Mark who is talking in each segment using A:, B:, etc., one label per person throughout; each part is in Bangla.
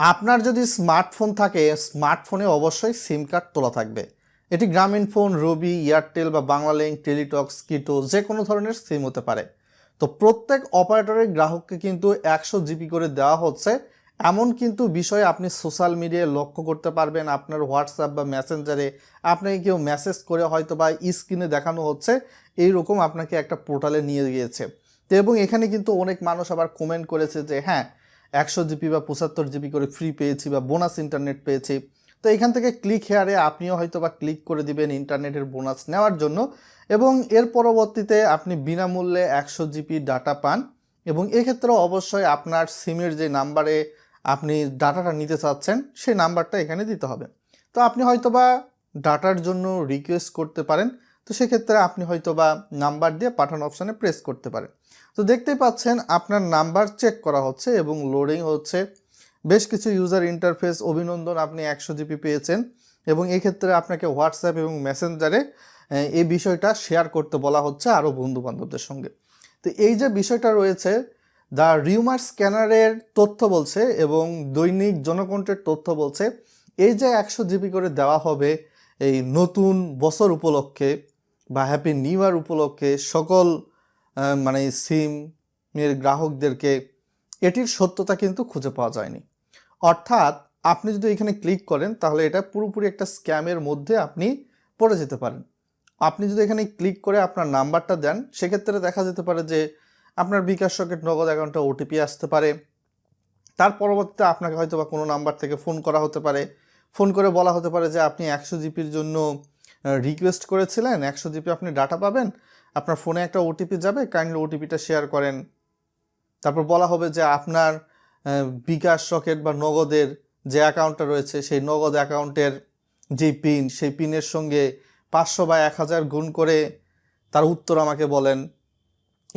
A: আপনার যদি স্মার্টফোন থাকে, স্মার্টফোনে অবশ্যই সিম কার্ড তোলা থাকবে। এটি গ্রামীণ ফোন, রবি, এয়ারটেল বা বাংলালিঙ্ক টেলিটক্স, কিটো যে কোনো ধরনের সিম হতে পারে। তো প্রত্যেক অপারেটরের গ্রাহককে কিন্তু একশো জিবি করে দেওয়া হচ্ছে। এমন কিন্তু বিষয়ে আপনি সোশ্যাল মিডিয়ায় লক্ষ্য করতে পারবেন। আপনার হোয়াটসঅ্যাপ বা মেসেঞ্জারে আপনাকে কেউ মেসেজ করে হয়তো বা স্ক্রিনে দেখানো হচ্ছে। এইরকম আপনাকে একটা পোর্টালে নিয়ে গিয়েছে। তো এবং এখানে কিন্তু অনেক মানুষ আবার কমেন্ট করেছে যে হ্যাঁ একশো জিবি বা পঁচাত্তর জিবি করে ফ্রি পেয়েছি বা বোনাস ইন্টারনেট পেয়েছি। তো এখান থেকে ক্লিক হেয়ারে আপনিও হয়তো বা ক্লিক করে দিবেন ইন্টারনেটের বোনাস নেওয়ার জন্য এবং এর পরবর্তীতে আপনি বিনামূল্যে একশো জিবি ডাটা পান এবং এক্ষেত্রে অবশ্যই আপনার সিমের যে নাম্বারে আপনি ডাটাটা নিতে চাচ্ছেন, সেই নাম্বারটা এখানে দিতে হবে। তো আপনি হয়তোবা ডাটার জন্য রিকোয়েস্ট করতে পারেন। তো সেক্ষেত্রে আপনি হয়তো বা নাম্বার দিয়ে পাঠানো অপশানে প্রেস করতে পারেন। তো দেখতেই পাচ্ছেন আপনার নাম্বার চেক করা হচ্ছে এবং লোডিং হচ্ছে। বেশ কিছু ইউজার ইন্টারফেস অভিনন্দন, আপনি একশো জিবি পেয়েছেন এবং এক্ষেত্রে আপনাকে হোয়াটসঅ্যাপ এবং মেসেঞ্জারে এই বিষয়টা শেয়ার করতে বলা হচ্ছে আরও বন্ধু বান্ধবদের সঙ্গে। তো এই যে বিষয়টা রয়েছে দ্য রিউমার স্ক্যানারের তথ্য বলছে এবং দৈনিক জনকণ্ঠের তথ্য বলছে, এই যে একশো জিবি করে দেওয়া হবে এই নতুন বছর উপলক্ষে বা হ্যাপি নিউ ইয়ার উপলক্ষে সকল মানে সিমের গ্রাহকদেরকে এটির সত্যতা কিন্তু খুঁজে পাওয়া যায়নি। অর্থাৎ আপনি যদি এখানে ক্লিক করেন, তাহলে এটা পুরোপুরি একটা স্ক্যামের মধ্যে আপনি পড়ে যেতে পারেন। আপনি যদি এখানে ক্লিক করে আপনার নাম্বারটা দেন, সেক্ষেত্রে দেখা যেতে পারে যে আপনার বিকাশ সকেট নগদ অ্যাকাউন্টে ওটিপি আসতে পারে। তার পরবর্তীতে আপনাকে হয়তো বা কোনো নাম্বার থেকে ফোন করা হতে পারে। ফোন করে বলা হতে পারে যে আপনি একশো জিপির জন্য রিকোয়েস্ট করেছিলেন, একশো জিপি আপনি ডাটা পাবেন, আপনার ফোনে একটা ওটিপি যাবে কাইন্ডলি ওটিপিটা শেয়ার করেন। তারপর বলা হবে যে আপনার বিকাশ রকেট বা নগদের যে অ্যাকাউন্টটা রয়েছে, সেই নগদ অ্যাকাউন্টের যে পিন সেই পিনের সঙ্গে পাঁচশো বা এক হাজার গুণ করে তার উত্তর আমাকে বলেন।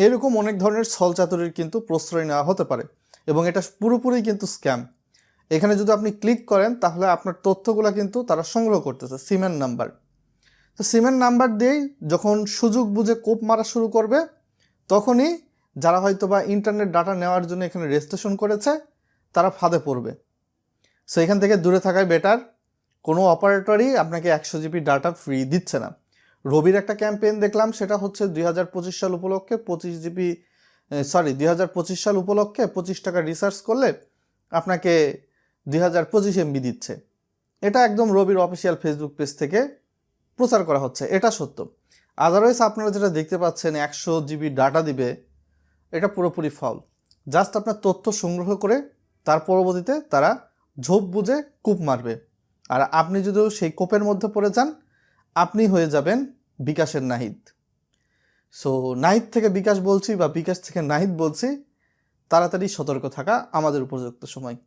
A: এরকম অনেক ধরনের ছলচাতুরির কিন্তু প্রশ্রয় নেওয়া হতে পারে এবং এটা পুরোপুরি কিন্তু স্ক্যাম এখানে যদি আপনি ক্লিক করেন, তাহলে আপনার তথ্যগুলো কিন্তু তারা সংগ্রহ করতেছে সিমের নাম্বার। তো সিমের নাম্বার দিয়েই যখন সুযোগ বুঝে কোপ মারা শুরু করবে, তখনই যারা হয়তো বা ইন্টারনেট ডাটা নেওয়ার জন্য এখানে রেজিস্ট্রেশন করেছে, তারা ফাঁদে পড়বে। সো এখান থেকে দূরে থাকাই বেটার কোনো অপারেটরই আপনাকে একশো জিবি ডাটা ফ্রি দিচ্ছে না। রবির একটা ক্যাম্পেইন দেখলাম, সেটা হচ্ছে দুই হাজার পঁচিশ সাল উপলক্ষে পঁচিশ জিবি সরি দুই হাজার পঁচিশ সাল উপলক্ষে পঁচিশ টাকা রিসার্চ করলে আপনাকে দুই হাজার পঁচিশ এমবি দিচ্ছে। এটা একদম রবির অফিসিয়াল ফেসবুক পেজ থেকে প্রচার করা হচ্ছে, এটা সত্য। আদারওয়াইজ আপনারা যেটা দেখতে পাচ্ছেন, একশো জিবি ডাটা দিবে, এটা পুরোপুরি ফল। জাস্ট আপনার তথ্য সংগ্রহ করে, তার পরবর্তীতে তারা ঝোপ বুঝে কূপ মারবে। আর আপনি যদিও সেই কোপের মধ্যে পড়ে যান, আপনি হয়ে যাবেন বিকাশের নাহিদ। সো নাহিদ থেকে বিকাশ বলছি বা বিকাশ থেকে নাহিদ বলছি, তাড়াতাড়ি সতর্ক থাকা আমাদের উপযুক্ত সময়।